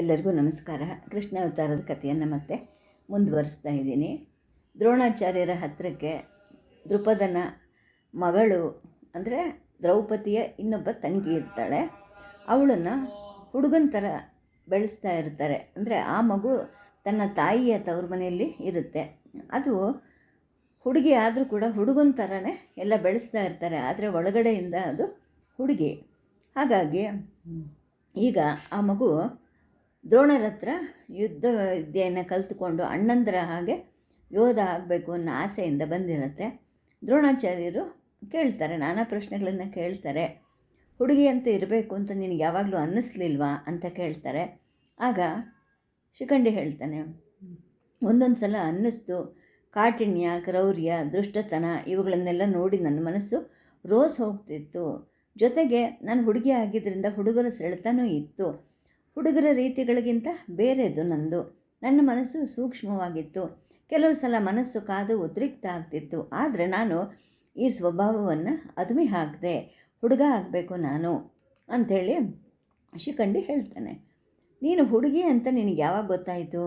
ಎಲ್ಲರಿಗೂ ನಮಸ್ಕಾರ. ಕೃಷ್ಣ ಅವತಾರದ ಕಥೆಯನ್ನು ಮತ್ತೆ ಮುಂದುವರಿಸ್ತಾ ಇದ್ದೀನಿ. ದ್ರೋಣಾಚಾರ್ಯರ ಹತ್ತಿರಕ್ಕೆ ದೃಪದನ ಮಗಳು ಅಂದರೆ ದ್ರೌಪದಿಯ ಇನ್ನೊಬ್ಬ ತಂಗಿ ಇರ್ತಾಳೆ. ಅವಳನ್ನು ಹುಡುಗನ ಥರ ಬೆಳೆಸ್ತಾ ಇರ್ತಾರೆ. ಅಂದರೆ ಆ ಮಗು ತನ್ನ ತಾಯಿಯ ತವ್ರ ಮನೆಯಲ್ಲಿ ಇರುತ್ತೆ. ಅದು ಹುಡುಗಿ ಆದರೂ ಕೂಡ ಹುಡುಗನ ಥರನೇ ಎಲ್ಲ ಬೆಳೆಸ್ತಾ ಇರ್ತಾರೆ. ಆದರೆ ಒಳಗಡೆಯಿಂದ ಅದು ಹುಡುಗಿ. ಹಾಗಾಗಿ ಈಗ ಆ ಮಗು ದ್ರೋಣರ ಹತ್ರ ಯುದ್ಧ ವಿದ್ಯೆಯನ್ನು ಕಲಿತುಕೊಂಡು ಅಣ್ಣಂದರ ಹಾಗೆ ಯೋಧ ಆಗಬೇಕು ಅನ್ನೋ ಆಸೆಯಿಂದ ಬಂದಿರುತ್ತೆ. ದ್ರೋಣಾಚಾರ್ಯರು ಕೇಳ್ತಾರೆ, ನಾನಾ ಪ್ರಶ್ನೆಗಳನ್ನು ಕೇಳ್ತಾರೆ. ಹುಡುಗಿ ಅಂತ ಇರಬೇಕು ಅಂತ ನಿನಗೆ ಯಾವಾಗಲೂ ಅನ್ನಿಸ್ಲಿಲ್ವಾ ಅಂತ ಕೇಳ್ತಾರೆ. ಆಗ ಶಿಖಂಡಿ ಹೇಳ್ತಾನೆ ಒಂದೊಂದು ಸಲ ಅನ್ನಿಸ್ತು. ಕಾಠಿಣ್ಯ, ಕ್ರೌರ್ಯ, ದುಷ್ಟತನ ಇವುಗಳನ್ನೆಲ್ಲ ನೋಡಿ ನನ್ನ ಮನಸ್ಸು ರೋಸ್ ಹೋಗ್ತಿತ್ತು. ಜೊತೆಗೆ ನಾನು ಹುಡುಗಿ ಆಗಿದ್ದರಿಂದ ಹುಡುಗರ ಸೆಳೆತನೂ ಇತ್ತು. ಹುಡುಗರ ರೀತಿಗಳಿಗಿಂತ ಬೇರೆದು ನಂದು. ನನ್ನ ಮನಸ್ಸು ಸೂಕ್ಷ್ಮವಾಗಿತ್ತು. ಕೆಲವು ಸಲ ಮನಸ್ಸು ಕಾದು ಉದ್ರಿಕ್ತ ಆಗ್ತಿತ್ತು. ಆದರೆ ನಾನು ಈ ಸ್ವಭಾವವನ್ನು ಅದುಮಿ ಹಾಕಿದೆ, ಹುಡುಗ ಆಗಬೇಕು ನಾನು ಅಂಥೇಳಿ ಶಿಖಂಡಿ ಹೇಳ್ತಾನೆ. ನೀನು ಹುಡುಗಿ ಅಂತ ನಿನಗೆ ಯಾವಾಗ ಗೊತ್ತಾಯಿತು?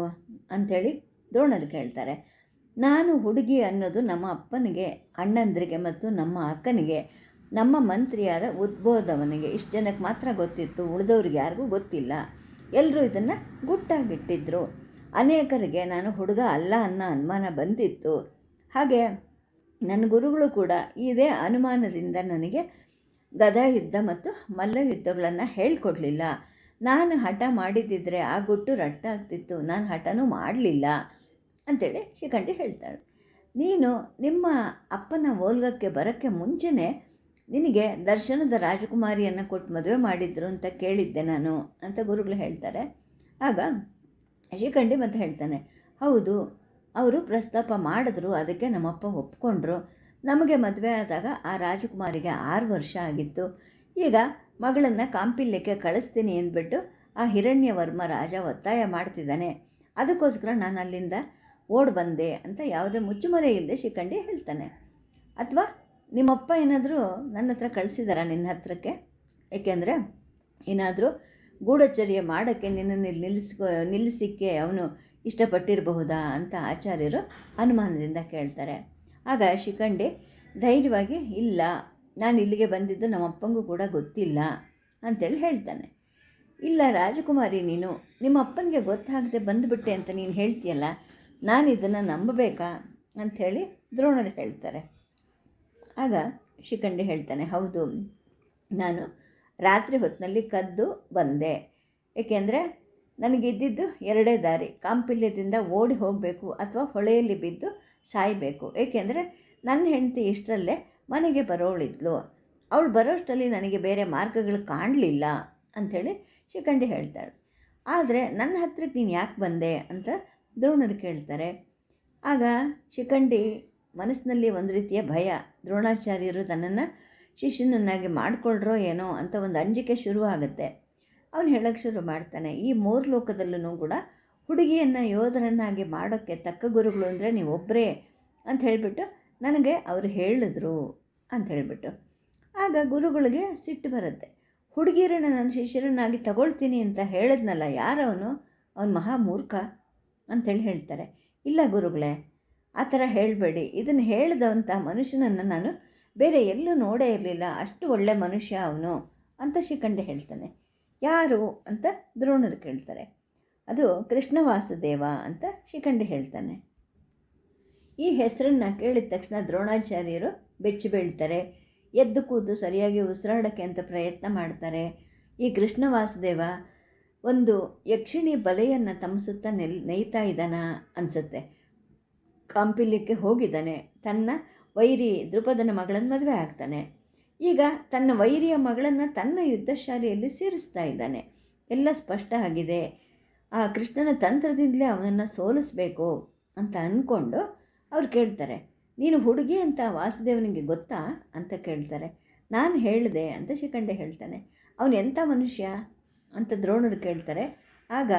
ಅಂಥೇಳಿ ದ್ರೋಣರು ಕೇಳ್ತಾರೆ. ನಾನು ಹುಡುಗಿ ಅನ್ನೋದು ನಮ್ಮ ಅಪ್ಪನಿಗೆ, ಅಣ್ಣಂದ್ರಿಗೆ ಮತ್ತು ನಮ್ಮ ಅಕ್ಕನಿಗೆ, ನಮ್ಮ ಮಂತ್ರಿಯಾದ ಉದ್ಬೋಧವನಿಗೆ ಇಷ್ಟು ಜನಕ್ಕೆ ಮಾತ್ರ ಗೊತ್ತಿತ್ತು. ಉಳಿದವ್ರಿಗೆ ಯಾರಿಗೂ ಗೊತ್ತಿಲ್ಲ. ಎಲ್ಲರೂ ಇದನ್ನು ಗುಟ್ಟಾಗಿಟ್ಟಿದ್ರು. ಅನೇಕರಿಗೆ ನಾನು ಹುಡುಗ ಅಲ್ಲ ಅನ್ನೋ ಅನುಮಾನ ಬಂದಿತ್ತು. ಹಾಗೆ ನನ್ನ ಗುರುಗಳು ಕೂಡ ಇದೇ ಅನುಮಾನದಿಂದ ನನಗೆ ಗದಾ ಯುದ್ಧ ಮತ್ತು ಮಲ್ಲ ಯುದ್ಧಗಳನ್ನು ಹೇಳ್ಕೊಡ್ಲಿಲ್ಲ. ನಾನು ಹಠ ಮಾಡಿದ್ದಿದ್ರೆ ಆ ಗುಟ್ಟು ರಟ್ಟಾಗ್ತಿತ್ತು ನಾನು ಹಠನೂ ಮಾಡಲಿಲ್ಲ ಅಂಥೇಳಿ ಶಿಖಂಡಿ ಹೇಳ್ತಾಳೆ. ನೀನು ನಿಮ್ಮ ಅಪ್ಪನ ಓಲ್ಗಕ್ಕೆ ಬರೋಕ್ಕೆ ಮುಂಚೆನೇ ನಿನಗೆ ದರ್ಶನದ ರಾಜಕುಮಾರಿಯನ್ನು ಕೊಟ್ಟು ಮದುವೆ ಮಾಡಿದ್ರು ಅಂತ ಕೇಳಿದ್ದೆ ನಾನು ಅಂತ ಗುರುಗಳು ಹೇಳ್ತಾರೆ. ಆಗ ಶಿಖಂಡಿ ಮತ್ತು ಹೇಳ್ತಾನೆ, ಹೌದು, ಅವರು ಪ್ರಸ್ತಾಪ ಮಾಡಿದ್ರು, ಅದಕ್ಕೆ ನಮ್ಮಪ್ಪ ಒಪ್ಕೊಂಡ್ರು. ನಮಗೆ ಮದುವೆ ಆದಾಗ ಆ ರಾಜಕುಮಾರಿಗೆ ಆರು ವರ್ಷ ಆಗಿತ್ತು. ಈಗ ಮಗಳನ್ನು ಕಾಂಪಿಲ್ಯಕ್ಕೆ ಕಳಿಸ್ತೀನಿ ಅಂದ್ಬಿಟ್ಟು ಆ ಹಿರಣ್ಯವರ್ಮ ರಾಜ ಒತ್ತಾಯ ಮಾಡ್ತಿದ್ದಾನೆ. ಅದಕ್ಕೋಸ್ಕರ ನಾನು ಅಲ್ಲಿಂದ ಓಡ್ ಬಂದೆ ಅಂತ ಯಾವುದೇ ಮುಚ್ಚುಮರೆ ಇಲ್ಲದೆ ಶಿಖಂಡಿ ಹೇಳ್ತಾನೆ. ಅಥವಾ ನಿಮ್ಮಪ್ಪ ಏನಾದರೂ ನನ್ನ ಹತ್ರ ಕಳಿಸಿದಾರ ನಿನ್ನ ಹತ್ರಕ್ಕೆ? ಏಕೆಂದರೆ ಏನಾದರೂ ಗೂಢಚರ್ಯ ಮಾಡೋಕ್ಕೆ ನಿನ್ನನ್ನು ನಿಲ್ಲಿಸ್ಕೊ, ನಿಲ್ಲಿಸಿಕ್ಕೆ ಅವನು ಇಷ್ಟಪಟ್ಟಿರಬಹುದಾ ಅಂತ ಆಚಾರ್ಯರು ಅನುಮಾನದಿಂದ ಕೇಳ್ತಾರೆ. ಆಗ ಶಿಖಂಡಿ ಧೈರ್ಯವಾಗಿ ಇಲ್ಲ, ನಾನು ಇಲ್ಲಿಗೆ ಬಂದಿದ್ದು ನಮ್ಮಪ್ಪಂಗೂ ಕೂಡ ಗೊತ್ತಿಲ್ಲ ಅಂತೇಳಿ ಹೇಳ್ತಾನೆ. ಇಲ್ಲ ರಾಜಕುಮಾರಿ ನೀನು ನಿಮ್ಮ ಅಪ್ಪನಿಗೆ ಗೊತ್ತಾಗದೆ ಬಂದುಬಿಟ್ಟೆ ಅಂತ ನೀನು ಹೇಳ್ತೀಯಲ್ಲ, ನಾನು ಇದನ್ನು ನಂಬಬೇಕಾ? ಅಂಥೇಳಿ ದ್ರೋಣರು ಹೇಳ್ತಾರೆ. ಆಗ ಶಿಖಂಡಿ ಹೇಳ್ತಾನೆ, ಹೌದು, ನಾನು ರಾತ್ರಿ ಹೊತ್ತಿನಲ್ಲಿ ಕದ್ದು ಬಂದೆ. ಏಕೆಂದರೆ ನನಗಿದ್ದಿದ್ದು ಎರಡೇ ದಾರಿ, ಕಾಂಪಿಲ್ಯದಿಂದ ಓಡಿ ಹೋಗಬೇಕು ಅಥವಾ ಹೊಳೆಯಲ್ಲಿ ಬಿದ್ದು ಸಾಯಬೇಕು. ಏಕೆಂದರೆ ನನ್ನ ಹೆಂಡತಿ ಇಷ್ಟರಲ್ಲೇ ಮನೆಗೆ ಬರೋಳಿದ್ಲು. ಅವಳು ಬರೋಷ್ಟರಲ್ಲಿ ನನಗೆ ಬೇರೆ ಮಾರ್ಗಗಳು ಕಾಣಲಿಲ್ಲ, ಅಂಥೇಳಿ ಶಿಖಂಡಿ ಹೇಳ್ತಾಳೆ. ಆದರೆ ನನ್ನ ಹತ್ರಕ್ಕೆ ನೀನು ಯಾಕೆ ಬಂದೆ? ಅಂತ ದ್ರೋಣರು ಕೇಳ್ತಾರೆ. ಆಗ ಶಿಖಂಡಿ ಮನಸ್ಸಿನಲ್ಲಿ ಒಂದು ರೀತಿಯ ಭಯ. ದ್ರೋಣಾಚಾರ್ಯರು ತನ್ನನ್ನು ಶಿಷ್ಯನನ್ನಾಗಿ ಮಾಡಿಕೊಳ್ಳ್ರೋ ಏನೋ ಅಂತ ಒಂದು ಅಂಜಿಕೆ ಶುರು ಆಗುತ್ತೆ. ಅವನು ಹೇಳೋಕ್ಕೆ ಶುರು ಮಾಡ್ತಾನೆ. ಈ ಮೂರು ಲೋಕದಲ್ಲೂ ಕೂಡ ಹುಡುಗಿಯನ್ನು ಯೋಧರನ್ನಾಗಿ ಮಾಡೋಕ್ಕೆ ತಕ್ಕ ಗುರುಗಳು ಅಂದರೆ ನೀವೊಬ್ಬರೇ ಅಂತ ಹೇಳಿಬಿಟ್ಟು ನನಗೆ ಅವರು ಹೇಳಿದ್ರು ಅಂತ ಹೇಳಿಬಿಟ್ಟು. ಆಗ ಗುರುಗಳಿಗೆ ಸಿಟ್ಟು ಬರುತ್ತೆ. ಹುಡುಗಿಯರನ್ನ ನಾನು ಶಿಷ್ಯರನ್ನಾಗಿ ತಗೊಳ್ತೀನಿ ಅಂತ ಹೇಳಿದ್ನಲ್ಲ, ಯಾರವನು? ಅವನು ಮಹಾ ಮೂರ್ಖ ಹೇಳ್ತಾರೆ. ಇಲ್ಲ ಗುರುಗಳೇ ಆ ಥರ ಹೇಳಬೇಡಿ. ಇದನ್ನು ಹೇಳಿದಂಥ ಮನುಷ್ಯನನ್ನು ನಾನು ಬೇರೆ ಎಲ್ಲೂ ನೋಡೇ ಇರಲಿಲ್ಲ. ಅಷ್ಟು ಒಳ್ಳೆ ಮನುಷ್ಯ ಅವನು ಅಂತ ಶಿಖಂಡಿ ಹೇಳ್ತಾನೆ. ಯಾರು ಅಂತ ದ್ರೋಣರು ಕೇಳ್ತಾರೆ. ಅದು ಕೃಷ್ಣ ವಾಸುದೇವ ಅಂತ ಶಿಖಂಡಿ ಹೇಳ್ತಾನೆ. ಈ ಹೆಸರನ್ನು ಕೇಳಿದ ತಕ್ಷಣ ದ್ರೋಣಾಚಾರ್ಯರು ಬೆಚ್ಚಿ ಬೀಳ್ತಾರೆ. ಎದ್ದು ಕೂತು ಸರಿಯಾಗಿ ಉಸಿರಾಡೋಕ್ಕೆ ಅಂತ ಪ್ರಯತ್ನ ಮಾಡ್ತಾರೆ. ಈ ಕೃಷ್ಣ ವಾಸುದೇವ ಒಂದು ಯಕ್ಷಿಣಿ ಬಲೆಯನ್ನು ತಮ್ಮ ಸುತ್ತ ನೆಲ್, ನೇಯ್ತಾ ಇದ್ದಾನ ಅನಿಸುತ್ತೆ. ಕಾಂಪಿಲ್ಯಕ್ಕೆ ಹೋಗಿದ್ದಾನೆ. ತನ್ನ ವೈರಿ ದೃಪದನ ಮಗಳನ್ನು ಮದುವೆ ಆಗ್ತಾನೆ. ಈಗ ತನ್ನ ವೈರಿಯ ಮಗಳನ್ನು ತನ್ನ ಯುದ್ಧ ಶಾಲೆಯಲ್ಲಿ ಸೇರಿಸ್ತಾ ಇದ್ದಾನೆ. ಎಲ್ಲ ಸ್ಪಷ್ಟ ಆಗಿದೆ. ಆ ಕೃಷ್ಣನ ತಂತ್ರದಿಂದಲೇ ಅವನನ್ನು ಸೋಲಿಸ್ಬೇಕು ಅಂತ ಅಂದ್ಕೊಂಡು ಅವ್ರು ಕೇಳ್ತಾರೆ. ನೀನು ಹುಡುಗಿ ಅಂತ ವಾಸುದೇವನಿಗೆ ಗೊತ್ತಾ ಅಂತ ಕೇಳ್ತಾರೆ. ನಾನು ಹೇಳಿದೆ ಅಂತ ಶಿಖಂಡೆ ಹೇಳ್ತಾನೆ. ಅವನು ಎಂಥ ಮನುಷ್ಯ ಅಂತ ದ್ರೋಣರು ಕೇಳ್ತಾರೆ. ಆಗ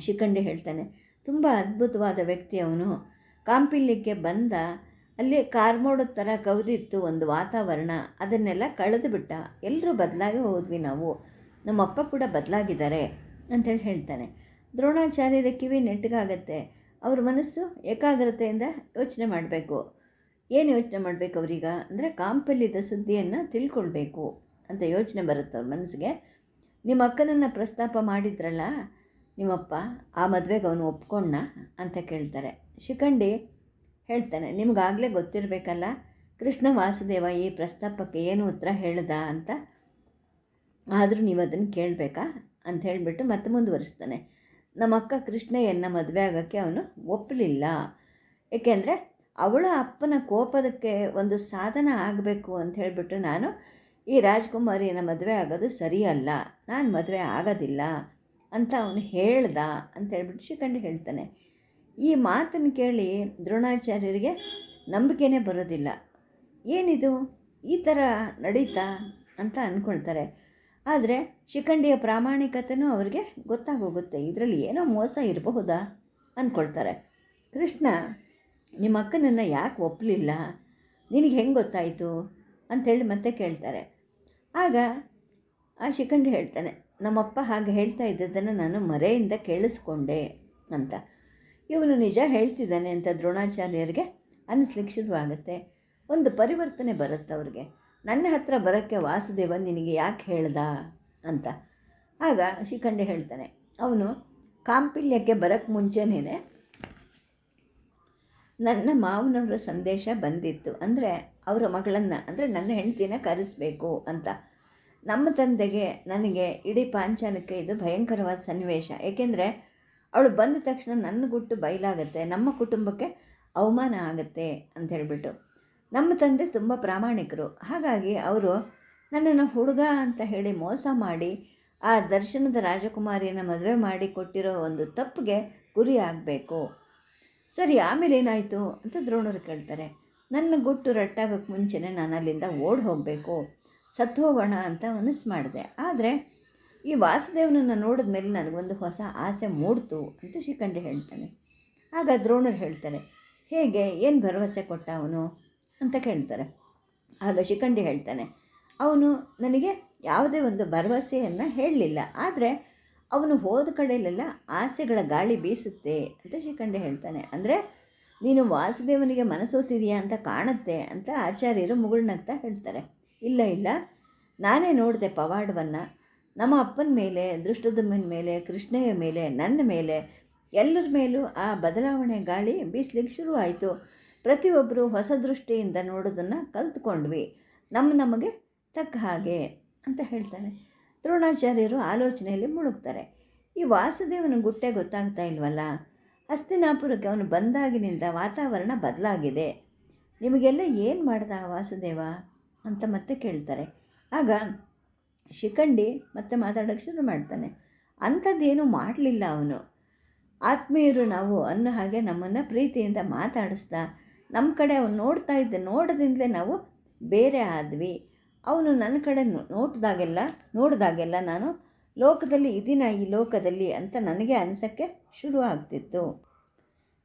ಶಿಖಂಡೆ ಹೇಳ್ತಾನೆ ತುಂಬ ಅದ್ಭುತವಾದ ವ್ಯಕ್ತಿ ಅವನು. ಕಾಂಪಿಲ್ಯಕ್ಕೆ ಬಂದ, ಅಲ್ಲಿ ಕಾರ್ಮೋಡದ ಥರ ಕವಿದಿತ್ತು ಒಂದು ವಾತಾವರಣ. ಅದನ್ನೆಲ್ಲ ಕಳೆದು ಬಿಟ್ಟ. ಎಲ್ಲರೂ ಬದಲಾಗಿ ಹೋದ್ವಿ ನಾವು. ನಮ್ಮಪ್ಪ ಕೂಡ ಬದಲಾಗಿದ್ದಾರೆ ಅಂತೇಳಿ ಹೇಳ್ತಾನೆ. ದ್ರೋಣಾಚಾರ್ಯರ ಕಿವಿ ನೆಟ್ಟಗಾಗತ್ತೆ. ಅವ್ರ ಮನಸ್ಸು ಏಕಾಗ್ರತೆಯಿಂದ ಯೋಚನೆ ಮಾಡಬೇಕು. ಏನು ಯೋಚನೆ ಮಾಡಬೇಕು ಅವರೀಗ? ಅಂದರೆ ಕಾಂಪಲ್ಯದ ಸುದ್ದಿಯನ್ನು ತಿಳ್ಕೊಳ್ಬೇಕು ಅಂತ ಯೋಚನೆ ಬರುತ್ತೆ ಅವ್ರ ಮನಸ್ಸಿಗೆ. ನಿಮ್ಮ ಅಕ್ಕನನ್ನು ಪ್ರಸ್ತಾಪ ಮಾಡಿದ್ರಲ್ಲ ನಿಮ್ಮಪ್ಪ ಆ ಮದುವೆಗೆ ಅವನು ಒಪ್ಕೊಂಡ ಅಂತ ಕೇಳ್ತಾರೆ. ಶಿಖಂಡಿ ಹೇಳ್ತಾನೆ, ನಿಮಗಾಗಲೇ ಗೊತ್ತಿರಬೇಕಲ್ಲ, ಕೃಷ್ಣ ವಾಸುದೇವ ಈ ಪ್ರಸ್ತಾಪಕ್ಕೆ ಏನು ಉತ್ತರ ಹೇಳ್ದ ಅಂತ? ಆದರೂ ನೀವು ಅದನ್ನು ಕೇಳಬೇಕಾ? ಅಂತ ಹೇಳಿಬಿಟ್ಟು ಮತ್ತೆ ಮುಂದುವರಿಸ್ತಾನೆ. ನಮ್ಮ ಅಕ್ಕ ಕೃಷ್ಣಯ್ಯನ ಮದುವೆ ಆಗೋಕ್ಕೆ ಅವನು ಒಪ್ಪಲಿಲ್ಲ ಏಕೆಂದರೆ ಅವಳ ಅಪ್ಪನ ಕೋಪದಕ್ಕೆ ಒಂದು ಸಾಧನ ಆಗಬೇಕು ಅಂತ ಹೇಳಿಬಿಟ್ಟು ನಾನು ಈ ರಾಜ್ಕುಮಾರಿಯನ್ನು ಮದುವೆ ಆಗೋದು ಸರಿಯಲ್ಲ. ನಾನು ಮದುವೆ ಆಗೋದಿಲ್ಲ. ಅಂತ ಅವನು ಹೇಳ್ದ ಅಂತ ಹೇಳ್ಬಿಟ್ಟು ಶಿಖಂಡಿ ಹೇಳ್ತಾನೆ. ಈ ಮಾತನ್ನು ಕೇಳಿ ದ್ರೋಣಾಚಾರ್ಯರಿಗೆ ನಂಬಿಕೆನೇ ಬರೋದಿಲ್ಲ. ಏನಿದು? ಈ ಥರ ನಡೀತಾ ಅಂತ ಅಂದ್ಕೊಳ್ತಾರೆ. ಆದರೆ ಶಿಖಂಡಿಯ ಪ್ರಾಮಾಣಿಕತೆಯೂ ಅವರಿಗೆ ಗೊತ್ತಾಗೋಗುತ್ತೆ. ಇದರಲ್ಲಿ ಏನೋ ಮೋಸ ಇರಬಹುದಾ ಅಂದ್ಕೊಳ್ತಾರೆ. ಕೃಷ್ಣ, ನಿಮ್ಮ ಅಕ್ಕನನ್ನು ಯಾಕೆ ಒಪ್ಪಲಿಲ್ಲ ನಿನಗೆ ಹೆಂಗೆ ಗೊತ್ತಾಯಿತು? ಅಂಥೇಳಿ ಮತ್ತೆ ಕೇಳ್ತಾರೆ. ಆಗ ಆ ಶಿಖಂಡಿ ಹೇಳ್ತಾನೆ ನಮ್ಮಪ್ಪ ಹಾಗೆ ಹೇಳ್ತಾ ಇದ್ದದ್ದನ್ನು ನಾನು ಮರೆಯಿಂದ ಕೇಳಿಸ್ಕೊಂಡೆ ಅಂತ. ಇವನು ನಿಜ ಹೇಳ್ತಿದ್ದಾನೆ ಅಂತ ದ್ರೋಣಾಚಾರ್ಯರಿಗೆ ಅನ್ನಿಸ್ಲಿಕ್ಕೆ ಶುರುವಾಗುತ್ತೆ. ಒಂದು ಪರಿವರ್ತನೆ ಬರುತ್ತೆ ಅವ್ರಿಗೆ. ನನ್ನ ಹತ್ರ ಬರೋಕ್ಕೆ ವಾಸುದೇವ ನಿನಗೆ ಯಾಕೆ ಹೇಳ್ದ? ಅಂತ. ಆಗ ಶಿಖಂಡೆ ಹೇಳ್ತಾನೆ. ಅವನು ಕಾಂಪಿಲ್ಯಕ್ಕೆ ಬರೋಕ್ಕೆ ಮುಂಚೆನೇ ನನ್ನ ಮಾವನವರ ಸಂದೇಶ ಬಂದಿತ್ತು. ಅಂದರೆ ಅವರ ಮಗಳನ್ನು, ಅಂದರೆ ನನ್ನ ಹೆಂಡತಿನ ಕರೆಸ್ಬೇಕು ಅಂತ. ನಮ್ಮ ತಂದೆಗೆ ನನಗೆ ಇಡೀ ಪಾಂಚಾಲಕ್ಕೆ ಇದು ಭಯಂಕರವಾದ ಸನ್ನಿವೇಶ. ಏಕೆಂದರೆ ಅವಳು ಬಂದ ತಕ್ಷಣ ನನ್ನ ಗುಟ್ಟು ಬಯಲಾಗುತ್ತೆ, ನಮ್ಮ ಕುಟುಂಬಕ್ಕೆ ಅವಮಾನ ಆಗುತ್ತೆ ಅಂತ ಹೇಳಿಬಿಟ್ಟು. ನಮ್ಮ ತಂದೆ ತುಂಬ ಪ್ರಾಮಾಣಿಕರು. ಹಾಗಾಗಿ ಅವರು ನನ್ನನ್ನು ಹುಡುಗ ಅಂತ ಹೇಳಿ ಮೋಸ ಮಾಡಿ, ಆ ದರ್ಶನದ ರಾಜಕುಮಾರಿಯನ್ನು ಮದುವೆ ಮಾಡಿ ಕೊಟ್ಟಿರೋ ಒಂದು ತಪ್ಪಿಗೆ ಗುರಿ ಆಗಬೇಕು. ಸರಿ, ಆಮೇಲೆ ಏನಾಯಿತು ಅಂತ ದ್ರೋಣರು ಕೇಳ್ತಾರೆ. ನನ್ನ ಗುಟ್ಟು ರಟ್ಟಾಗೋಕ್ಕೆ ಮುಂಚೆನೇ ನಾನು ಅಲ್ಲಿಂದ ಓಡಿ ಹೋಗಬೇಕು. ಸತ್ತು ಹೋಗೋಣ ಅಂತ ಮನಸ್ಸು ಮಾಡಿದೆ. ಆದರೆ ಈ ವಾಸುದೇವನನ್ನು ನೋಡಿದ ಮೇಲೆ ನನಗೊಂದು ಹೊಸ ಆಸೆ ಮೂಡ್ತು ಅಂತ ಶಿಖಂಡಿ ಹೇಳ್ತಾನೆ. ಆಗ ದ್ರೋಣರು ಹೇಳ್ತಾರೆ, ಹೇಗೆ? ಏನು ಭರವಸೆ ಕೊಟ್ಟ ಅವನು? ಅಂತ ಕೇಳ್ತಾರೆ. ಆಗ ಶಿಖಂಡಿ ಹೇಳ್ತಾನೆ, ಅವನು ನನಗೆ ಯಾವುದೇ ಒಂದು ಭರವಸೆಯನ್ನು ಹೇಳಲಿಲ್ಲ. ಆದರೆ ಅವನು ಹೋದ ಕಡೆಯಲ್ಲೆಲ್ಲ ಆಸೆಗಳ ಗಾಳಿ ಬೀಸುತ್ತೆ ಅಂತ ಶಿಖಂಡಿ ಹೇಳ್ತಾನೆ. ಅಂದರೆ ನೀನು ವಾಸುದೇವನಿಗೆ ಮನಸೋತಿದೆಯಾ ಅಂತ ಕಾಣುತ್ತೆ ಅಂತ ಆಚಾರ್ಯರು ಮುಗುಳ್ನಗ್ತಾ ಹೇಳ್ತಾರೆ. ಇಲ್ಲ ಇಲ್ಲ. ನಾನೇ ನೋಡಿದೆ ಪವಾಡವನ್ನು. ನಮ್ಮ ಅಪ್ಪನ ಮೇಲೆ ದೃಷ್ಟದಮ್ಮಿನ ಮೇಲೆ, ಕೃಷ್ಣಯ್ಯ ಮೇಲೆ, ನನ್ನ ಮೇಲೆ, ಎಲ್ಲರ ಮೇಲೂ ಆ ಬದಲಾವಣೆ ಗಾಳಿ ಬೀಸ್ಲಿಕ್ಕೆ ಶುರುವಾಯಿತು ಪ್ರತಿಯೊಬ್ಬರು ಹೊಸ ದೃಷ್ಟಿಯಿಂದ ನೋಡೋದನ್ನು ಕಲ್ತ್ಕೊಂಡ್ವಿ. ನಮ್ಮ ನಮಗೆ ತಕ್ಕ ಹಾಗೆ ಅಂತ ಹೇಳ್ತಾನೆ ದ್ರೋಣಾಚಾರ್ಯರು ಆಲೋಚನೆಯಲ್ಲಿ ಮುಳುಗ್ತಾರೆ. ಈ ವಾಸುದೇವನ ಗುಟ್ಟೆ ಗೊತ್ತಾಗ್ತಾ ಇಲ್ವಲ್ಲ? ಹಸ್ತಿನಾಪುರಕ್ಕೆ ಅವನು ಬಂದಾಗಿನಿಂದ ವಾತಾವರಣ ಬದಲಾಗಿದೆ. ನಿಮಗೆಲ್ಲ ಏನು ಮಾಡ್ದ ವಾಸುದೇವ? ಅಂತ ಮತ್ತೆ ಕೇಳ್ತಾರೆ. ಆಗ ಶಿಖಂಡಿ ಮತ್ತೆ ಮಾತಾಡೋಕ್ಕೆ ಶುರು ಮಾಡ್ತಾನೆ. ಅಂಥದ್ದೇನು ಮಾಡಲಿಲ್ಲ ಅವನು. ಆತ್ಮೀಯರು ನಾವು ಅನ್ನೋ ಹಾಗೆ ನಮ್ಮನ್ನು ಪ್ರೀತಿಯಿಂದ ಮಾತಾಡಿಸ್ತಾ ನಮ್ಮ ಕಡೆ ಅವನು ನೋಡ್ತಾ ಇದ್ದ ನೋಡೋದಿಂದಲೇ ನಾವು ಬೇರೆ ಆದ್ವಿ. ಅವನು ನನ್ನ ಕಡೆ ನೋಡಿದಾಗೆಲ್ಲ ನೋಡಿದಾಗೆಲ್ಲ ನಾನು ಲೋಕದಲ್ಲಿ ಇದೀನ ಈ ಲೋಕದಲ್ಲಿ ಅಂತ ನನಗೆ ಅನಿಸೋಕ್ಕೆ ಶುರು ಆಗ್ತಿತ್ತು.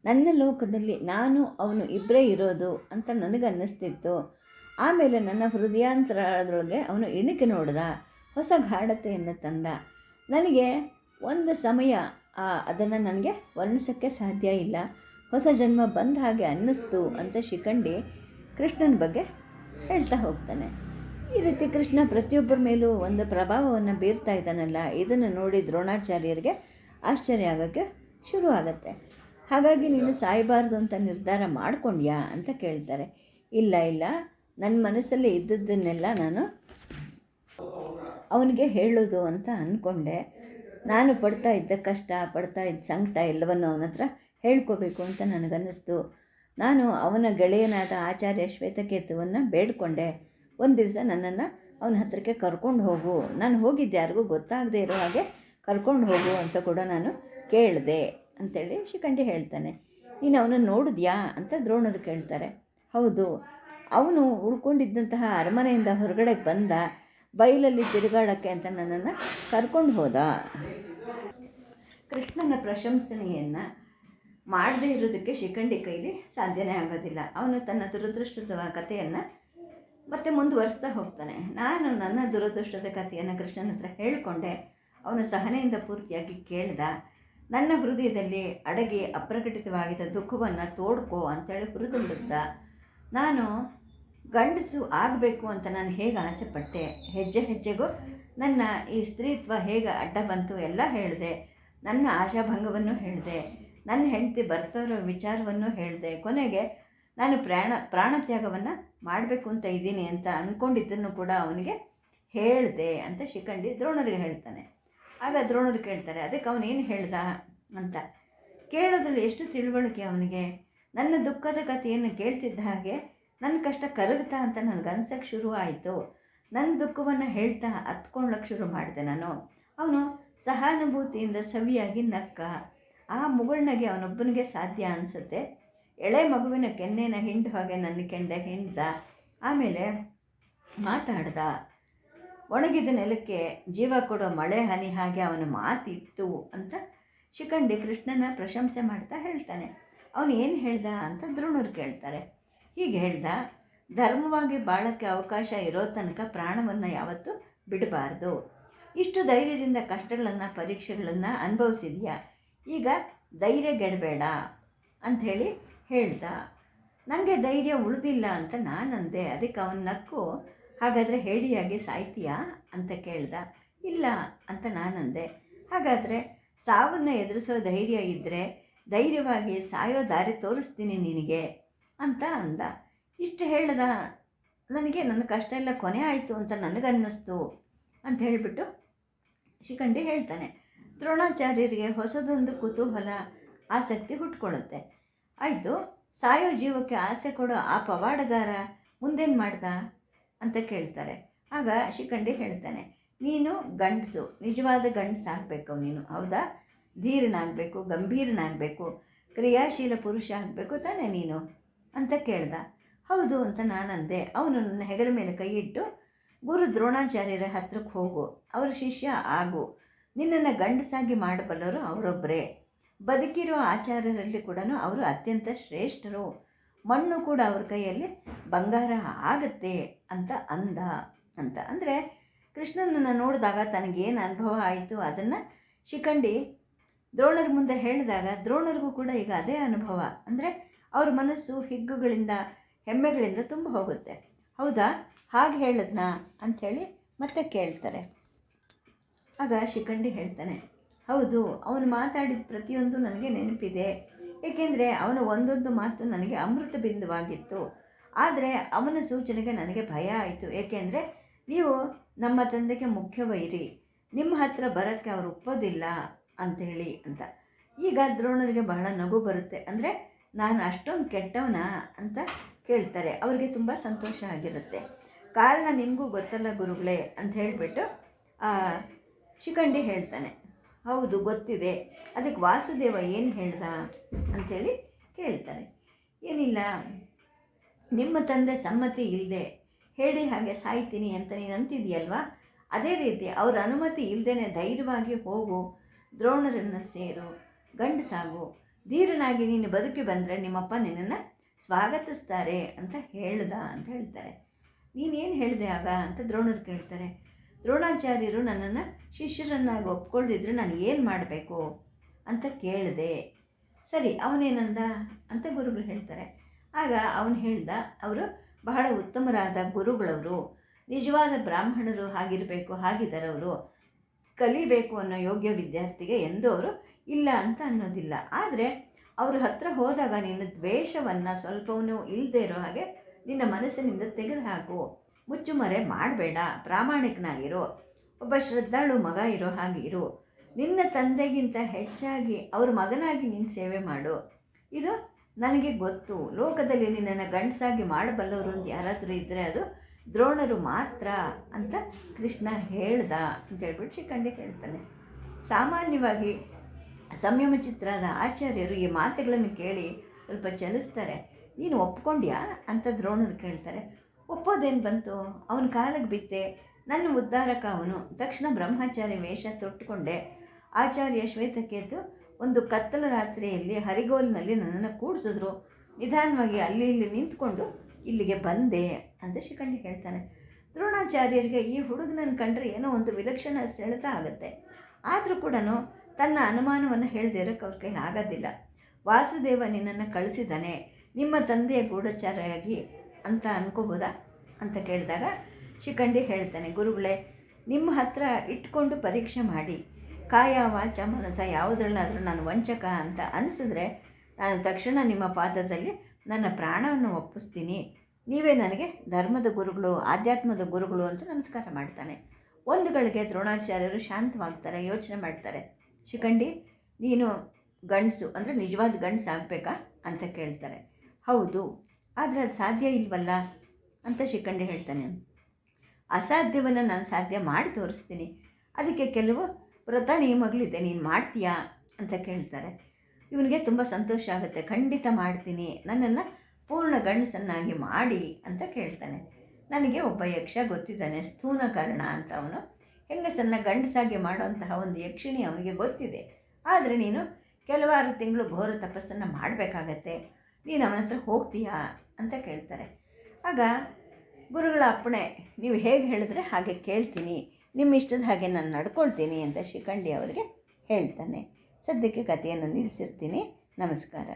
ನನ್ನ ಲೋಕದಲ್ಲಿ ನಾನು, ಅವನು ಇಬ್ಬರೇ ಇರೋದು ಅಂತ ನನಗೆ ಅನ್ನಿಸ್ತಿತ್ತು ಆಮೇಲೆ ನನ್ನ ಹೃದಯಾಂತರದೊಳಗೆ ಅವನು ಇಣಿಕೆ ನೋಡಿದ, ಹೊಸ ಗಾಢತೆಯನ್ನು ತಂದ. ನನಗೆ ಒಂದು ಸಮಯ ಅದನ್ನು ನನಗೆ ವರ್ಣಿಸೋಕ್ಕೆ ಸಾಧ್ಯ ಇಲ್ಲ. ಹೊಸ ಜನ್ಮ ಬಂದ ಹಾಗೆ ಅನ್ನಿಸ್ತು ಅಂತ ಶಿಖಂಡಿ ಕೃಷ್ಣನ ಬಗ್ಗೆ ಹೇಳ್ತಾ ಹೋಗ್ತಾನೆ. ಈ ರೀತಿ ಕೃಷ್ಣ ಪ್ರತಿಯೊಬ್ಬರ ಮೇಲೂ ಒಂದು ಪ್ರಭಾವವನ್ನು ಬೀರ್ತಾ ಇದ್ದಾನಲ್ಲ, ಇದನ್ನು ನೋಡಿ ದ್ರೋಣಾಚಾರ್ಯರಿಗೆ ಆಶ್ಚರ್ಯ ಆಗೋಕ್ಕೆ ಶುರು ಆಗುತ್ತೆ. ಹಾಗಾಗಿ ನೀನು ಸಾಯಬಾರ್ದು ಅಂತ ನಿರ್ಧಾರ ಮಾಡ್ಕೊಂಡ್ಯಾ ಅಂತ ಕೇಳ್ತಾರೆ. ಇಲ್ಲ ಇಲ್ಲ. ನನ್ನ ಮನಸ್ಸಲ್ಲಿ ಇದ್ದದ್ದನ್ನೆಲ್ಲ ನಾನು ಅವನಿಗೆ ಹೇಳೋದು ಅಂತ ಅಂದ್ಕೊಂಡೆ ನಾನು ಪಡ್ತಾ ಇದ್ದ ಕಷ್ಟ, ಪಡ್ತಾ ಇದ್ದ ಸಂಕಟ ಎಲ್ಲವನ್ನು ಅವನ ಹತ್ರ ಹೇಳ್ಕೋಬೇಕು ಅಂತ ನನಗನ್ನಿಸ್ತು. ನಾನು ಅವನ ಗೆಳೆಯನಾದ ಆಚಾರ್ಯ ಶ್ವೇತಕೇತುವನ್ನು ಬೇಡ್ಕೊಂಡೆ. ಒಂದು ದಿವಸ ನನ್ನನ್ನು ಅವನ ಹತ್ರಕ್ಕೆ ಕರ್ಕೊಂಡು ಹೋಗು. ನಾನು ಹೋಗಿದ್ದೆ, ಯಾರಿಗೂ ಗೊತ್ತಾಗದೇ ಇರೋ ಹಾಗೆ ಕರ್ಕೊಂಡು ಹೋಗು ಅಂತ ಕೂಡ ನಾನು ಕೇಳಿದೆ ಅಂತೇಳಿ ಶಿಖಂಡಿ ಹೇಳ್ತಾನೆ. ನೀನು ಅವನನ್ನು ನೋಡಿದ್ಯಾ ಅಂತ ದ್ರೋಣರು ಕೇಳ್ತಾರೆ. ಹೌದು ಅವನು ಉಳ್ಕೊಂಡಿದ್ದಂತಹ ಅರಮನೆಯಿಂದ ಹೊರಗಡೆ ಬಂದ ಬೈಲಲ್ಲಿ ತಿರುಗಾಡೋಕ್ಕೆ ಅಂತ ನನ್ನನ್ನು ಕರ್ಕೊಂಡು ಹೋದ. ಕೃಷ್ಣನ ಪ್ರಶಂಸನೆಯನ್ನು ಮಾಡದೇ ಇರೋದಕ್ಕೆ ಶಿಖಂಡಿ ಕೈಲಿ ಸಾಧ್ಯನೇ ಆಗೋದಿಲ್ಲ. ಅವನು ತನ್ನ ದುರದೃಷ್ಟದ ಕಥೆಯನ್ನು ಮತ್ತೆ ಮುಂದುವರಿಸ್ತಾ ಹೋಗ್ತಾನೆ. ನಾನು ನನ್ನ ದುರದೃಷ್ಟದ ಕಥೆಯನ್ನು ಕೃಷ್ಣನ ಹತ್ರ ಹೇಳಿಕೊಂಡೆ. ಅವನು ಸಹನೆಯಿಂದ ಪೂರ್ತಿಯಾಗಿ ಕೇಳ್ದ, ನನ್ನ ಹೃದಯದಲ್ಲಿ ಅಡಗಿ ಅಪ್ರಕಟಿತವಾಗಿದ್ದ ದುಃಖವನ್ನು ತೋಡ್ಕೋ ಅಂತೇಳಿ ಹುರಿದುಂಬಿಸ್ದ. ನಾನು ಗಂಡಸು ಆಗಬೇಕು ಅಂತ ನಾನು ಹೇಗೆ ಆಸೆ ಪಟ್ಟೆ ಹೆಜ್ಜೆ ಹೆಜ್ಜೆಗೂ ನನ್ನ ಈ ಸ್ತ್ರೀತ್ವ ಹೇಗೆ ಅಡ್ಡ ಬಂತು ಎಲ್ಲ ಹೇಳಿದೆ, ನನ್ನ ಆಶಾಭಂಗವನ್ನು ಹೇಳಿದೆ, ನನ್ನ ಹೆಂಡತಿ ಬರ್ತಾರೋ ವಿಚಾರವನ್ನು ಹೇಳಿದೆ, ಕೊನೆಗೆ ನಾನು ಪ್ರಾಣ ಪ್ರಾಣತ್ಯಾಗವನ್ನು ಮಾಡಬೇಕು ಅಂತ ಇದ್ದೀನಿ ಅಂತ ಅಂದ್ಕೊಂಡಿದ್ದನ್ನು ಕೂಡ ಅವನಿಗೆ ಹೇಳಿದೆ ಅಂತ ಶಿಖಂಡಿ ದ್ರೋಣರಿಗೆ ಹೇಳ್ತಾನೆ. ಆಗ ದ್ರೋಣರು ಕೇಳ್ತಾರೆ, ಅದಕ್ಕೆ ಅವನೇನು ಹೇಳ್ದ ಅಂತ. ಕೇಳೋದ್ರಲ್ಲಿ ಎಷ್ಟು ತಿಳುವಳಿಕೆ ಅವನಿಗೆ. ನನ್ನ ದುಃಖದ ಕಥೆಯನ್ನು ಕೇಳ್ತಿದ್ದ ಹಾಗೆ ನನ್ನ ಕಷ್ಟ ಕರಗ್ತಾ ಅಂತ ನನಗೆ ಅನ್ಸಕ್ಕೆ ಶುರು ಆಯಿತು. ನನ್ನ ದುಃಖವನ್ನು ಹೇಳ್ತಾ ಹತ್ಕೊಳ್ಳೋಕೆ ಶುರು ಮಾಡಿದೆ ನಾನು. ಅವನು ಸಹಾನುಭೂತಿಯಿಂದ ಸವಿಯಾಗಿ ನಕ್ಕ. ಆ ಮುಗುಳ್ನಗೆ ಅವನೊಬ್ಬನಿಗೆ ಸಾಧ್ಯ ಅನಿಸುತ್ತೆ. ಎಳೆ ಮಗುವಿನ ಕೆನ್ನೆನ ಹಿಂಡು ಹಾಗೆ ನನ್ನ ಕೆಂಡ ಹಿಂಡ್ದ. ಆಮೇಲೆ ಮಾತಾಡ್ದ. ಒಣಗಿದ ನೆಲಕ್ಕೆ ಜೀವ ಕೊಡೋ ಮಳೆ ಹನಿ ಹಾಗೆ ಅವನ ಮಾತಿತ್ತು ಅಂತ ಶಿಖಂಡಿ ಕೃಷ್ಣನ ಪ್ರಶಂಸೆ ಮಾಡ್ತಾ ಹೇಳ್ತಾನೆ. ಅವನು ಏನು ಹೇಳ್ದ ಅಂತ ದ್ರೋಣರು ಕೇಳ್ತಾರೆ. ಹೀಗೆ ಹೇಳ್ದ, ಧರ್ಮವಾಗಿ ಬಾಳಕ್ಕೆ ಅವಕಾಶ ಇರೋ ತನಕ ಪ್ರಾಣವನ್ನು ಯಾವತ್ತೂ ಬಿಡಬಾರ್ದು. ಇಷ್ಟು ಧೈರ್ಯದಿಂದ ಕಷ್ಟಗಳನ್ನು, ಪರೀಕ್ಷೆಗಳನ್ನು ಅನುಭವಿಸಿದೆಯಾ? ಈಗ ಧೈರ್ಯ ಗೆಡಬೇಡ ಅಂಥೇಳಿ ಹೇಳ್ದ. ನನಗೆ ಧೈರ್ಯ ಉಳಿದಿಲ್ಲ ಅಂತ ನಾನು ಅಂದೆ ಅದಕ್ಕೆ ಅವನ ನಕ್ಕು ಹಾಗಾದರೆ ಹೇಳಿಯಾಗಿ ಸಾಯ್ತೀಯಾ? ಅಂತ ಕೇಳ್ದ. ಇಲ್ಲ ಅಂತ ನಾನಂದೆ. ಹಾಗಾದರೆ ಸಾವನ್ನು ಎದುರಿಸೋ ಧೈರ್ಯ ಇದ್ದರೆ ಧೈರ್ಯವಾಗಿ ಸಾಯೋ ದಾರಿ ತೋರಿಸ್ತೀನಿ ನಿನಗೆ. ಅಂತ ಅಂದ. ಇಷ್ಟು ಹೇಳ್ದ, ನನಗೆ ನನ್ನ ಕಷ್ಟ ಎಲ್ಲ ಕೊನೆ ಆಯಿತು ಅಂತ ನನಗನ್ನಿಸ್ತು ಅಂತ ಹೇಳಿಬಿಟ್ಟು ಶಿಖಂಡಿ ಹೇಳ್ತಾನೆ. ದ್ರೋಣಾಚಾರ್ಯರಿಗೆ ಹೊಸದೊಂದು ಕುತೂಹಲ, ಆಸಕ್ತಿ ಹುಟ್ಕೊಳ್ಳುತ್ತೆ. ಆಯಿತು, ಸಾಯೋ ಜೀವಕ್ಕೆ ಆಸೆ ಕೊಡೋ ಆ ಪವಾಡಗಾರ ಮುಂದೇನು ಮಾಡ್ದ ಅಂತ ಕೇಳ್ತಾರೆ. ಆಗ ಶಿಖಂಡಿ ಹೇಳ್ತಾನೆ, ನೀನು ಗಂಡಸು, ನಿಜವಾದ ಗಂಡಸಾಗಬೇಕು ನೀನು, ಹೌದಾ? ಧೀರನಾಗಬೇಕು, ಗಂಭೀರನಾಗಬೇಕು, ಕ್ರಿಯಾಶೀಲ ಪುರುಷ ಆಗಬೇಕು ತಾನೇ ನೀನು? ಅಂತ ಕೇಳ್ದ. ಹೌದು ಅಂತ ನಾನಂದೆ. ಅವನು ನನ್ನ ಹೆಗಲ ಮೇಲೆ ಕೈ ಇಟ್ಟು, ಗುರು ದ್ರೋಣಾಚಾರ್ಯರ ಹತ್ರಕ್ಕೆ ಹೋಗು. ಅವರ ಶಿಷ್ಯ ಆಗು. ನಿನ್ನನ್ನು ಗಂಡಸಾಗಿ ಮಾಡಬಲ್ಲರು ಅವರೊಬ್ಬರೇ ಬದುಕಿರೋ ಆಚಾರ್ಯರಲ್ಲಿ ಕೂಡ ಅವರು ಅತ್ಯಂತ ಶ್ರೇಷ್ಠರು. ಮಣ್ಣು ಕೂಡ ಅವ್ರ ಕೈಯಲ್ಲಿ ಬಂಗಾರ ಆಗತ್ತೆ ಅಂತ ಅಂದ. ಅಂತ ಅಂದರೆ, ಕೃಷ್ಣನನ್ನು ನೋಡಿದಾಗ ತನಗೇನು ಅನುಭವ ಆಯಿತು ಅದನ್ನು ಶಿಖಂಡಿ ದ್ರೋಣರ ಮುಂದೆ ಹೇಳಿದಾಗ, ದ್ರೋಣರಿಗೂ ಕೂಡ ಈಗ ಅದೇ ಅನುಭವ. ಅಂದರೆ ಅವ್ರ ಮನಸ್ಸು ಹಿಗ್ಗುಗಳಿಂದ, ಹೆಮ್ಮೆಗಳಿಂದ ತುಂಬ ಹೋಗುತ್ತೆ. ಹೌದಾ? ಹಾಗೆ ಹೇಳಿದ್ನಾ? ಅಂಥೇಳಿ ಮತ್ತೆ ಕೇಳ್ತಾರೆ. ಆಗ ಶಿಖಂಡಿ ಹೇಳ್ತಾನೆ, ಹೌದು, ಅವನು ಮಾತಾಡಿದ ಪ್ರತಿಯೊಂದು ನನಗೆ ನೆನಪಿದೆ. ಏಕೆಂದರೆ ಅವನ ಒಂದೊಂದು ಮಾತು ನನಗೆ ಅಮೃತ ಬಿಂದುವಾಗಿತ್ತು. ಆದರೆ ಅವನ ಸೂಚನೆಗೆ ನನಗೆ ಭಯ ಆಯಿತು. ಏಕೆಂದರೆ ನೀವು ನಮ್ಮ ತಂದೆಗೆ ಮುಖ್ಯ ವೈರಿ ನಿಮ್ಮ ಹತ್ರ ಬರೋಕ್ಕೆ ಅವರು ಒಪ್ಪೋದಿಲ್ಲ, ಅಂಥೇಳಿ ಅಂತ. ಈಗ ದ್ರೋಣರಿಗೆ ಬಹಳ ನಗು ಬರುತ್ತೆ. ಅಂದರೆ ನಾನು ಅಷ್ಟೊಂದು ಕೆಟ್ಟವನ ಅಂತ ಕೇಳ್ತಾರೆ. ಅವ್ರಿಗೆ ತುಂಬ ಸಂತೋಷ ಆಗಿರುತ್ತೆ. ಕಾರಣ ನಿಮಗೂ ಗೊತ್ತಲ್ಲ ಗುರುಗಳೇ ಅಂತ ಹೇಳಿಬಿಟ್ಟು ಶಿಖಂಡಿ ಹೇಳ್ತಾನೆ. ಹೌದು, ಗೊತ್ತಿದೆ. ಅದಕ್ಕೆ ವಾಸುದೇವ ಏನು ಹೇಳ್ದ ಅಂಥೇಳಿ ಕೇಳ್ತಾರೆ. ಏನಿಲ್ಲ, ನಿಮ್ಮ ತಂದೆ ಸಮ್ಮತಿ ಇಲ್ಲದೆ ಹೇಳಿ ಹಾಗೆ ಸಾಯ್ತೀನಿ ಅಂತ ನೀನು ಅಂತಿದೆಯಲ್ವಾ? ಅದೇ ರೀತಿ ಅವ್ರ ಅನುಮತಿ ಇಲ್ಲದೇ ಧೈರ್ಯವಾಗಿ ಹೋಗು, ದ್ರೋಣರನ್ನು ಸೇರು ಗಂಡಸಾಗು ಧೀರನಾಗಿ ನೀನು ಬದುಕಿ ಬಂದರೆ ನಿಮ್ಮಪ್ಪ ನಿನ್ನನ್ನು ಸ್ವಾಗತಿಸ್ತಾರೆ ಅಂತ ಹೇಳ್ದ ಅಂತ ಹೇಳ್ತಾರೆ. ನೀನೇನು ಹೇಳಿದೆ ಆಗ ಅಂತ ದ್ರೋಣರು ಕೇಳ್ತಾರೆ. ದ್ರೋಣಾಚಾರ್ಯರು ನನ್ನನ್ನು ಶಿಷ್ಯರನ್ನಾಗಿ ಒಪ್ಕೊಳ್ದಿದ್ರೆ ನಾನು ಏನು ಮಾಡಬೇಕು ಅಂತ ಕೇಳಿದೆ. ಸರಿ, ಅವನೇನಂದ ಅಂತ ಗುರುಗಳು ಹೇಳ್ತಾರೆ. ಆಗ ಅವನು ಹೇಳ್ದ, ಅವರು ಬಹಳ ಉತ್ತಮರಾದ ಗುರುಗಳವರು. ನಿಜವಾದ ಬ್ರಾಹ್ಮಣರು ಹಾಗಿರಬೇಕು ಹಾಗಿದ್ದಾರೆ ಅವರು ಕಲಿಬೇಕು ಅನ್ನೋ ಯೋಗ್ಯ ವಿದ್ಯಾರ್ಥಿಗೆ ಎಂದು ಅವರು ಇಲ್ಲ ಅಂತ ಅನ್ನೋದಿಲ್ಲ. ಆದರೆ ಅವ್ರ ಹತ್ರ ಹೋದಾಗ ನಿನ್ನ ದ್ವೇಷವನ್ನು ಸ್ವಲ್ಪವೂ ಇಲ್ಲದೆ ಇರೋ ಹಾಗೆ ನಿನ್ನ ಮನಸ್ಸಿನಿಂದ ತೆಗೆದುಹಾಕು. ಮುಚ್ಚುಮರೆ ಮಾಡಬೇಡ, ಪ್ರಾಮಾಣಿಕನಾಗಿರು, ಒಬ್ಬ ಶ್ರದ್ಧಾಳು ಮಗ ಇರೋ ಹಾಗೆ ಇರು. ನಿನ್ನ ತಂದೆಗಿಂತ ಹೆಚ್ಚಾಗಿ ಅವ್ರ ಮಗನಾಗಿ ನೀನು ಸೇವೆ ಮಾಡು. ಇದು ನನಗೆ ಗೊತ್ತು. ಲೋಕದಲ್ಲಿ ನಿನ್ನನ್ನು ಗಂಡಸಾಗಿ ಮಾಡಬಲ್ಲವರು ಅಂತ ಯಾರಾದರೂ ಇದ್ದರೆ ಅದು ದ್ರೋಣರು ಮಾತ್ರ ಅಂತ ಕೃಷ್ಣ ಹೇಳ್ದ ಅಂತ ಹೇಳ್ಬಿಟ್ಟು ಶಿಖಂಡಿ ಹೇಳ್ತಾನೆ. ಸಾಮಾನ್ಯವಾಗಿ ಸಂಯಮ ಚಿತ್ರದ ಆಚಾರ್ಯರು ಈ ಮಾತುಗಳನ್ನು ಕೇಳಿ ಸ್ವಲ್ಪ ಚಲಿಸ್ತಾರೆ. ನೀನು ಒಪ್ಕೊಂಡ್ಯಾ? ಅಂತ ದ್ರೋಣರು ಕೇಳ್ತಾರೆ. ಒಪ್ಪೋದೇನು ಬಂತು? ಅವನ ಕಾಲಕ್ಕೆ ಬಿದ್ದೆ. ನನ್ನ ಉದ್ಧಾರಕ ಅವನು. ತಕ್ಷಣ ಬ್ರಹ್ಮಚಾರಿ ವೇಷ ತೊಟ್ಟುಕೊಂಡೆ. ಆಚಾರ್ಯ ಶ್ವೇತಕೇತು ಒಂದು ಕತ್ತಲ ರಾತ್ರಿಯಲ್ಲಿ ಹರಿಗೋಲ್ನಲ್ಲಿ ನನ್ನನ್ನು ಕೂಡಿಸಿದ್ರು. ನಿಧಾನವಾಗಿ ಅಲ್ಲಿ ಇಲ್ಲಿ ನಿಂತ್ಕೊಂಡು ಇಲ್ಲಿಗೆ ಬಂದೆ ಅಂತ ಶಿಖಂಡಿ ಹೇಳ್ತಾನೆ. ದ್ರೋಣಾಚಾರ್ಯರಿಗೆ ಈ ಹುಡುಗನನ್ನು ಕಂಡ್ರೆ ಏನೋ ಒಂದು ವಿಲಕ್ಷಣ ಸೆಳೆತ ಆಗುತ್ತೆ. ಆದರೂ ಕೂಡ ತನ್ನ ಅನುಮಾನವನ್ನು ಹೇಳದೇ ಇರೋಕ್ಕೆ ಅವ್ರ ಕೈಲಿ ಆಗೋದಿಲ್ಲ. ವಾಸುದೇವ ನಿನ್ನನ್ನು ಕಳಿಸಿದ್ದಾನೆ. ನಿಮ್ಮ ತಂದೆಯ ಗೂಢಚಾರಿಯಾಗಿ ಅಂತ ಅನ್ಕೋಬೋದಾ? ಅಂತ ಕೇಳಿದಾಗ ಶಿಖಂಡಿ ಹೇಳ್ತಾನೆ, ಗುರುಗಳೇ, ನಿಮ್ಮ ಹತ್ರ ಇಟ್ಕೊಂಡು ಪರೀಕ್ಷೆ ಮಾಡಿ. ಕಾಯ, ವಾಚ, ಮನಸ ಯಾವುದ್ರಲ್ಲಾದರೂ ನಾನು ವಂಚಕ ಅಂತ ಅನಿಸಿದ್ರೆ ನಾನು ತಕ್ಷಣ ನಿಮ್ಮ ಪಾದದಲ್ಲಿ ನನ್ನ ಪ್ರಾಣವನ್ನು ಒಪ್ಪಿಸ್ತೀನಿ. ನೀವೇ ನನಗೆ ಧರ್ಮದ ಗುರುಗಳು, ಆಧ್ಯಾತ್ಮದ ಗುರುಗಳು ಅಂತ ನಮಸ್ಕಾರ ಮಾಡ್ತಾನೆ. ಒಂದುಗಳಿಗೆ ದ್ರೋಣಾಚಾರ್ಯರು ಶಾಂತವಾಗ್ತಾರೆ, ಯೋಚನೆ ಮಾಡ್ತಾರೆ. ಶಿಖಂಡಿ, ನೀನು ಗಂಡಸು, ಅಂದರೆ ನಿಜವಾದ ಗಂಡಸು ಆಗಬೇಕಾ ಅಂತ ಕೇಳ್ತಾರೆ. ಹೌದು, ಆದರೆ ಅದು ಸಾಧ್ಯ ಇಲ್ವಲ್ಲ ಅಂತ ಶಿಖಂಡಿ ಹೇಳ್ತಾನೆ. ಅಸಾಧ್ಯವನ್ನು ನಾನು ಸಾಧ್ಯ ಮಾಡಿ ತೋರಿಸ್ತೀನಿ. ಅದಕ್ಕೆ ಕೆಲವು ವ್ರತ ನಿಯಮಗಳಿದೆ, ನೀನು ಮಾಡ್ತೀಯಾ ಅಂತ ಕೇಳ್ತಾರೆ. ಇವನಿಗೆ ತುಂಬ ಸಂತೋಷ ಆಗುತ್ತೆ. ಖಂಡಿತ ಮಾಡ್ತೀನಿ. ನನ್ನನ್ನು ಪೂರ್ಣ ಗಂಡಸನ್ನಾಗಿ ಮಾಡಿ ಅಂತ ಕೇಳ್ತಾನೆ. ನನಗೆ ಒಬ್ಬ ಯಕ್ಷ ಗೊತ್ತಿದ್ದಾನೆ ಸ್ಥೂನಕರ್ಣ ಅಂತ ಅವನು. ಹೆಂಗಸನ್ನ ಗಂಡಸಾಗಿ ಮಾಡುವಂತಹ ಒಂದು ಯಕ್ಷಿಣಿ ಅವನಿಗೆ ಗೊತ್ತಿದೆ. ಆದರೆ ನೀನು ಕೆಲವಾರು ತಿಂಗಳು ಘೋರ ತಪಸ್ಸನ್ನು ಮಾಡಬೇಕಾಗತ್ತೆ. ನೀನು ಅವನ ಹತ್ರ ಹೋಗ್ತೀಯಾ ಅಂತ ಕೇಳ್ತಾರೆ. ಆಗ ಗುರುಗಳ ಅಪ್ಪಣೆ, ನೀವು ಹೇಗೆ ಹೇಳಿದ್ರೆ ಹಾಗೆ ಕೇಳ್ತೀನಿ. ನಿಮ್ಮ ಇಷ್ಟದ ಹಾಗೆ ನಾನು ನಡ್ಕೊಳ್ತೀನಿ ಅಂತ ಶಿಖಂಡಿ ಅವರಿಗೆ ಹೇಳ್ತಾನೆ. ಸದ್ಯಕ್ಕೆ ಕಥೆಯನ್ನು ನಿಲ್ಲಿಸಿರ್ತೀನಿ. ನಮಸ್ಕಾರ.